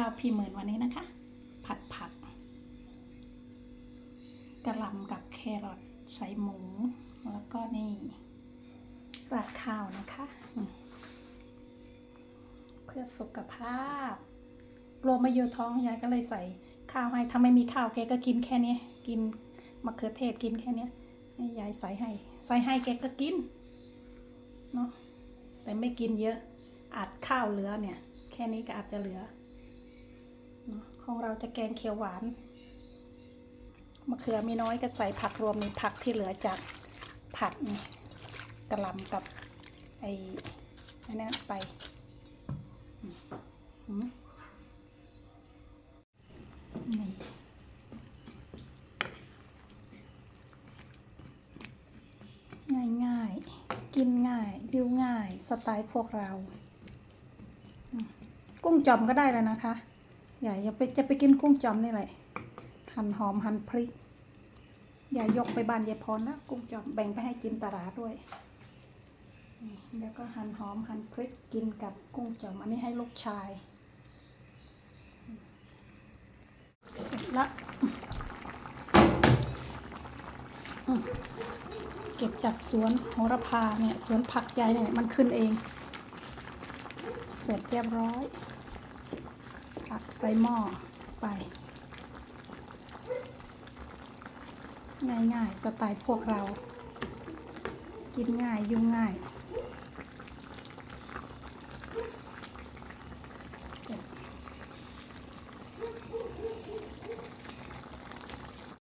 ข้าวพี่หมื่นวันนี้นะคะ ผัดผักกระหล่ำกับแครอทใส่หมู แล้วก็นี่ราดข้าวนะคะ เพื่อสุขภาพกลัวไม่เยอะท้องยายก็เลยใส่ข้าวให้ถ้าไม่มีข้าวแกก็กินแค่นี้กินมะเขือเทศกินแค่นี้ยให้ยายใส่ให้ใส่ให้แกก็กินเนาะแต่ไม่กินเยอะอาจข้าวเหลือเนี่ย แค่นี้ก็อาจจะเหลือ ของเราจะแกงเขียวหวานมะเขือมีน้อยก็ใส่ผักรวมในผักที่เหลือจากผัดกระหลำกับไอ้ไอนั่นไปนี่ง่ายง่ายกินง่ายยิ้วง่าย สไตล์พวกเรา กุ้งจอมก็ได้แล้วนะคะ อย่าอย่าไปจะไปกินกุ้งจอมนี่แหละหั่นหอมหั่นพริก อย่ายกไปบ้านยายพรนะกุ้งจอมแบ่งไปให้จินตราด้วยแล้วก็หั่นหอมหั่นพริกกินกับกุ้งจอมอันนี้ให้ลูกชายเสร็จละเก็บจากสวนโหระพาเนี่ยสวนผักใหญ่เนี่ยมันขึ้นเอง เสร็จเรียบร้อย ตักใส่หม้อไป ง่ายๆ สไตล์พวกเรา กินง่ายยุ่งง่าย